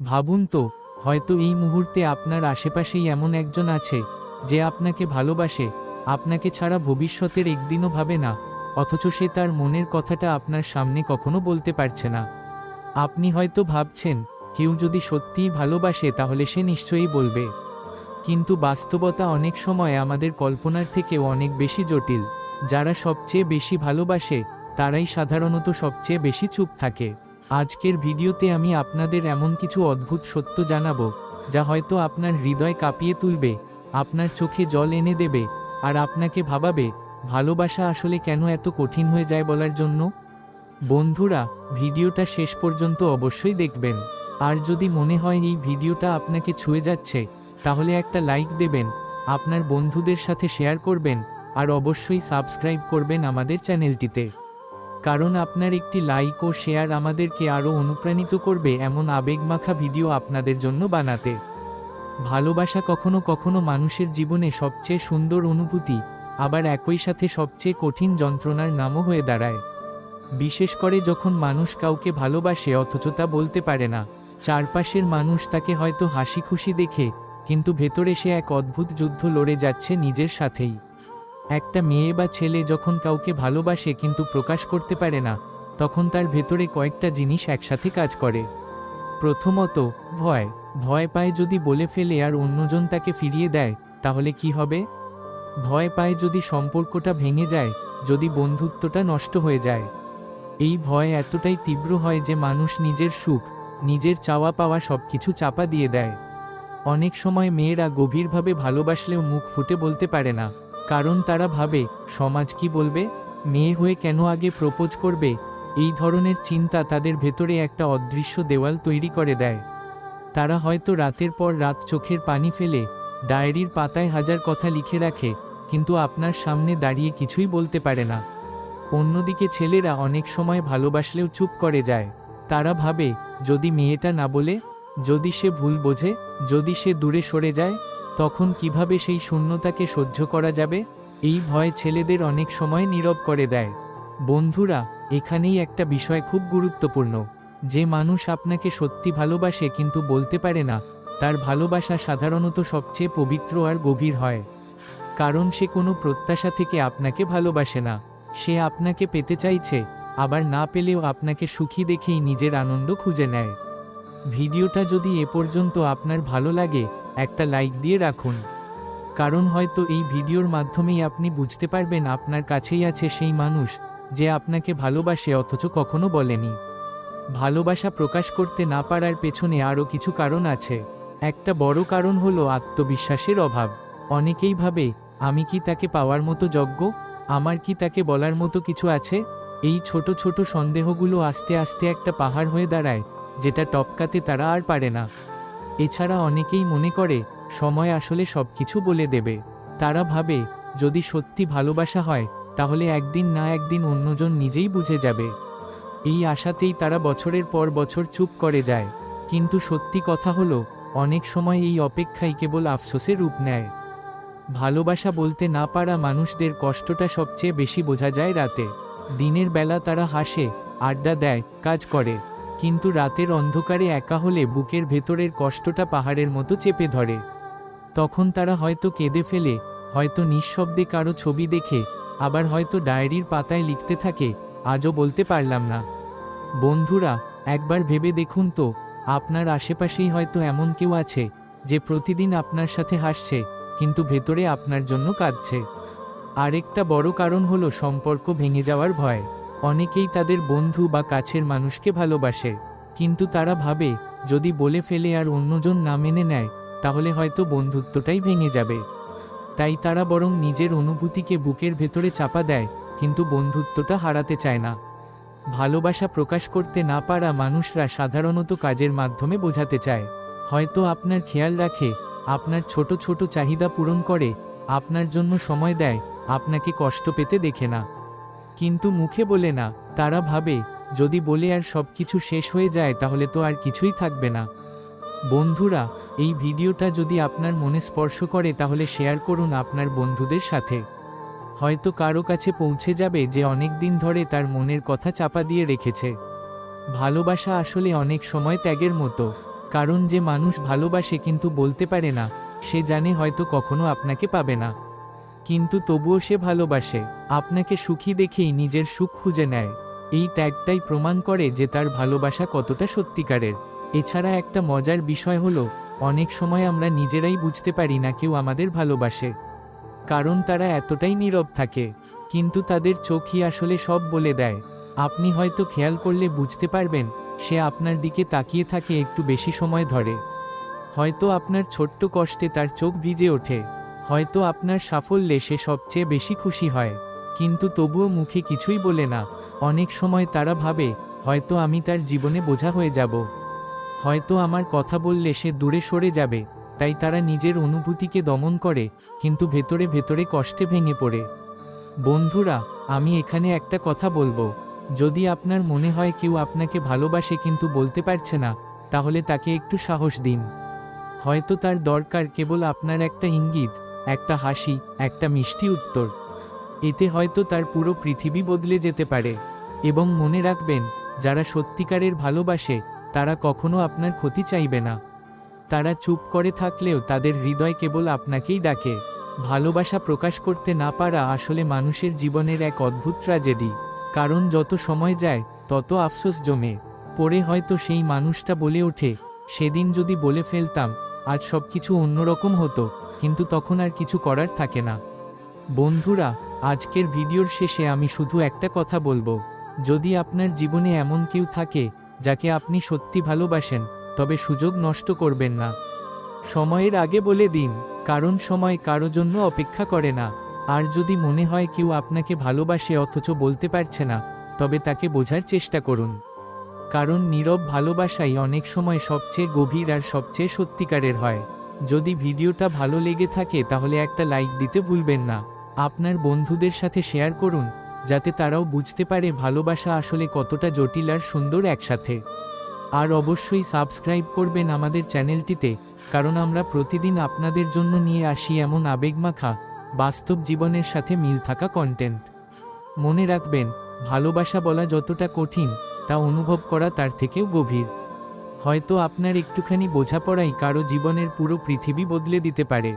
ভাবুন তো, হয়তো এই মুহূর্তে আপনার আশেপাশেই এমন একজন আছে, যে আপনাকে ভালোবাসে, আপনাকে ছাড়া ভবিষ্যতের একদিনও ভাবে না, অথচ সে তার মনের কথাটা আপনার সামনে কখনো বলতে পারছে না। আপনি হয়তো ভাবছেন, কেউ যদি সত্যিই ভালোবাসে তাহলে সে নিশ্চয়ই বলবে। কিন্তু বাস্তবতা অনেক সময় আমাদের কল্পনার থেকেও অনেক বেশি জটিল, যারা সবচেয়ে বেশি ভালোবাসে, তারাই সাধারণত সবচেয়ে বেশি চুপ থাকে। আজকের ভিডিওতে আমি আপনাদের এমন কিছু অদ্ভুত সত্য জানাব, যা হয়তো আপনার হৃদয় কাঁপিয়ে তুলবে, আপনার চোখে জল এনে দেবে, আর আপনাকে ভাবাবে, ভালোবাসা আসলে কেন এত কঠিন হয়ে যায় বলার জন্য? বন্ধুরা, ভিডিওটা শেষ পর্যন্ত অবশ্যই দেখবেন। আর যদি মনে হয় এই ভিডিওটা আপনাকে ছুঁয়ে যাচ্ছে, তাহলে একটা লাইক দেবেন, আপনার বন্ধুদের সাথে শেয়ার করবেন, আর অবশ্যই সাবস্ক্রাইব করবেন আমাদের চ্যানেলটিতে। কারণ আপনার একটি লাইক ও শেয়ার আমাদেরকে আরও অনুপ্রাণিত করবে এমন আবেগমাখা ভিডিও আপনাদের জন্য বানাতে। ভালোবাসা কখনো কখনো মানুষের জীবনে সবচেয়ে সুন্দর অনুভূতি, আবার একই সাথে সবচেয়ে কঠিন যন্ত্রণার নামও হয়ে দাঁড়ায়। বিশেষ করে যখন মানুষ কাউকে ভালোবাসে অথচ তা বলতে পারে না, চারপাশের মানুষ তাকে হয়তো হাসি খুশি দেখে, কিন্তু ভেতরে সে এক অদ্ভুত যুদ্ধ লড়ে যাচ্ছে নিজের সাথেই। একটা মেয়ে বা ছেলে যখন কাউকে ভালোবাসে কিন্তু প্রকাশ করতে পারে না, তখন তার ভেতরে কয়েকটা জিনিস একসাথে কাজ করে। প্রথমত, ভয়। ভয় পায় যদি বলে ফেলে আর অন্যজন তাকে ফিরিয়ে দেয়, তাহলে কি হবে? ভয় পায় যদি সম্পর্কটা ভেঙে যায়, যদি বন্ধুত্বটা নষ্ট হয়ে যায়। এই ভয় এতটাই তীব্র হয় যে মানুষ নিজের সুখ, নিজের চাওয়া পাওয়া সব কিছু চাপা দিয়ে দেয়। অনেক সময় মেয়েরা গভীরভাবে ভালোবাসলেও মুখ ফুটে বলতে পারে না। কারণ তারা ভাবে, সমাজ কি বলবে? মেয়ে হয়ে কেন আগে প্রপোজ করবে? এই ধরনের চিন্তা তাদের ভেতরে একটা অদৃশ্য দেওয়াল তৈরি করে দেয়। তারা হয়তো রাতের পর রাত চোখের পানি ফেলে, ডায়েরির পাতায় হাজার কথা লিখে রাখে, কিন্তু আপনার সামনে দাঁড়িয়ে কিছুই বলতে পারে না। অন্যদিকে ছেলেরা অনেক সময় ভালোবাসলেও চুপ করে যায়। তারা ভাবে, যদি মেয়েটা না বলে, যদি সে ভুল বোঝে, যদি সে দূরে সরে যায় তখন কীভাবে সেই শূন্যতাকে সহ্য করা যাবে? এই ভয় ছেলেদের অনেক সময় নীরব করে দেয়। বন্ধুরা, এখানেই একটা বিষয় খুব গুরুত্বপূর্ণ। যে মানুষ আপনাকে সত্যি ভালোবাসে কিন্তু বলতে পারে না, তার ভালোবাসা সাধারণত সবচেয়ে পবিত্র আর গভীর হয়। কারণ সে কোনো প্রত্যাশা থেকে আপনাকে ভালোবাসে না। সে আপনাকে পেতে চাইছে, আবার না পেলেও আপনাকে সুখী দেখেই নিজের আনন্দ খুঁজে নেয়। ভিডিওটা যদি এ পর্যন্ত আপনার ভালো লাগে একটা লাইক দিয়ে রাখুন। কারণ হয়তো এই ভিডিওর মাধ্যমেই আপনি বুঝতে পারবেন আপনার কাছেই আছে সেই মানুষ, যে আপনাকে ভালোবাসে অথচ কখনো বলেনি। ভালোবাসা প্রকাশ করতে না পারার পেছনে আরও কিছু কারণ আছে। একটা বড় কারণ হলো আত্মবিশ্বাসের অভাব। অনেকেই ভাবে, আমি কি তাকে পাওয়ার মতো যোগ্য? আমার কি তাকে বলার মতো কিছু আছে? এই ছোট ছোট সন্দেহগুলো আস্তে আস্তে একটা পাহাড় হয়ে দাঁড়ায়, যেটা টপকাতে তারা আর পারে না। এছাড়া অনেকেই মনে করে, সময় আসলে সব কিছু বলে দেবে। তারা ভাবে, যদি সত্যি ভালোবাসা হয়, তাহলে একদিন না একদিন অন্যজন নিজেই বুঝে যাবে। এই আশাতেই তারা বছরের পর বছর চুপ করে যায়। কিন্তু সত্যি কথা হলো, অনেক সময় এই অপেক্ষাই কেবল আফসোসের রূপ নেয়। ভালোবাসা বলতে না পারা মানুষদের কষ্টটা সবচেয়ে বেশি বোঝা যায় রাতে। দিনের বেলা তারা হাসে, আড্ডা দেয়, কাজ করে। কিন্তু রাতের অন্ধকারে একা হলে বুকের ভেতরের কষ্টটা পাহাড়ের মতো চেপে ধরে। তখন তারা হয়তো কেঁদে ফেলে, হয়তো নিঃশব্দে কারও ছবি দেখে, আবার হয়তো ডায়েরির পাতায় লিখতে থাকে, আজও বলতে পারলাম না। বন্ধুরা, একবার ভেবে দেখুন তো, আপনার আশেপাশেই হয়তো এমন কেউ আছে, যে প্রতিদিন আপনার সাথে হাসছে, কিন্তু ভেতরে আপনার জন্য কাঁদছে। আরেকটা বড় কারণ হলো সম্পর্ক ভেঙে যাওয়ার ভয়। অনেকেই তাদের বন্ধু বা কাছের মানুষকে ভালোবাসে, কিন্তু তারা ভাবে, যদি বলে ফেলে আর অন্যজন না মেনে নেয়, তাহলে হয়তো বন্ধুত্বটাই ভেঙে যাবে। তাই তারা বরং নিজের অনুভূতিকে বুকের ভেতরে চাপা দেয়, কিন্তু বন্ধুত্বটা হারাতে চায় না। ভালোবাসা প্রকাশ করতে না পারা মানুষরা সাধারণত কাজের মাধ্যমে বোঝাতে চায়, হয়তো আপনার খেয়াল রাখে, আপনার ছোট ছোট চাহিদা পূরণ করে, আপনার জন্য সময় দেয়, আপনাকে কষ্ট পেতে দেখে না। কিন্তু মুখে বলে না, তারা ভাবে, যদি বলে আর সব কিছু শেষ হয়ে যায় তাহলে তো আর কিছুই থাকবে না। বন্ধুরা, এই ভিডিওটা যদি আপনার মনে স্পর্শ করে তাহলে শেয়ার করুন আপনার বন্ধুদের সাথে। হয়তো কারও কাছে পৌঁছে যাবে যে অনেক দিন ধরে তার মনের কথা চাপা দিয়ে রেখেছে। ভালোবাসা আসলে অনেক সময় ত্যাগের মতো। কারণ যে মানুষ ভালোবাসে কিন্তু বলতে পারে না, সে জানে হয়তো কখনো আপনাকে পাবে না। কিন্তু তবুও সে ভালোবাসে, আপনাকে সুখী দেখেই নিজের সুখ খুঁজে নেয়। এই ত্যাগটাই প্রমাণ করে যে তার ভালোবাসা কতটা সত্যিকারের। এছাড়া একটা মজার বিষয় হলো, অনেক সময় আমরা নিজেরাই বুঝতে পারি না কেউ আমাদের ভালোবাসে। কারণ তারা এতটাই নীরব থাকে, কিন্তু তাদের চোখই আসলে সব বলে দেয়। আপনি হয়তো খেয়াল করলে বুঝতে পারবেন, সে আপনার দিকে তাকিয়ে থাকে একটু বেশি সময় ধরে। হয়তো আপনার ছোট্ট কষ্টে তার চোখ ভিজে ওঠে। হয়তো আপনার সাফল্যে সে সবচেয়ে বেশি খুশি হয়। কিন্তু তবুও মুখে কিছুই বলে না। অনেক সময় তারা ভাবে, হয়তো আমি তার জীবনে বোঝা হয়ে যাব। হয়তো আমার কথা বললে সে দূরে সরে যাবে। তাই তারা নিজের অনুভূতিকে দমন করে, কিন্তু ভেতরে ভেতরে কষ্টে ভেঙে পড়ে। বন্ধুরা, আমি এখানে একটা কথা বলব। যদি আপনার মনে হয় কেউ আপনাকে ভালোবাসে কিন্তু বলতে পারছে না, তাহলে তাকে একটু সাহস দিন। হয়তো তার দরকার কেবল আপনার একটা ইঙ্গিত। একটা হাসি, একটা মিষ্টি উত্তর। এতে হয়তো তার পুরো পৃথিবী বদলে যেতে পারে। এবং মনে রাখবেন, যারা সত্যিকারের ভালোবাসে, তারা কখনো আপনার ক্ষতি চাইবে না। তারা চুপ করে থাকলেও তাদের হৃদয় কেবল আপনাকেই ডাকে। ভালোবাসা প্রকাশ করতে না পারা আসলে মানুষের জীবনের এক অদ্ভুত ট্র্যাজেডি। কারণ যত সময় যায়, তত আফসোস জমে। পরে হয়তো সেই মানুষটা বলে ওঠে, সেদিন যদি বলে ফেলতাম, আজ সব কিছু অন্যরকম হতো। কিন্তু তখন আর কিছু করার থাকে না। বন্ধুরা, আজকের ভিডিওর শেষে আমি শুধু একটা কথা বলব। যদি আপনার জীবনে এমন কেউ থাকে, যাকে আপনি সত্যি ভালোবাসেন, তবে সুযোগ নষ্ট করবেন না। সময়ের আগে বলে দিন, কারণ সময় কারও জন্য অপেক্ষা করে না। আর যদি মনে হয় কেউ আপনাকে ভালোবাসে অথচ বলতে পারছে না, তবে তাকে বোঝার চেষ্টা করুন। কারণ নীরব ভালোবাসাই অনেক সময় সবচেয়ে গভীর আর সবচেয়ে সত্যিকারের হয়। যদি ভিডিওটা ভালো লেগে থাকে তাহলে একটা লাইক দিতে ভুলবেন না। আপনার বন্ধুদের সাথে শেয়ার করুন, যাতে তারাও বুঝতে পারে ভালোবাসা আসলে কতটা জটিল আর সুন্দর একসাথে। আর অবশ্যই সাবস্ক্রাইব করবেন আমাদের চ্যানেলটিতে, কারণ আমরা প্রতিদিন আপনাদের জন্য নিয়ে আসি এমন আবেগমাখা, বাস্তব জীবনের সাথে মিল থাকা কন্টেন্ট মনে রাখবেন, ভালোবাসা বলা যতটা কঠিন, তা অনুভব করা তার থেকেও গভীর। হয়তো আপনার একটুখানি বোঝাপড়াই কারও জীবনের পুরো পৃথিবী বদলে দিতে পারে।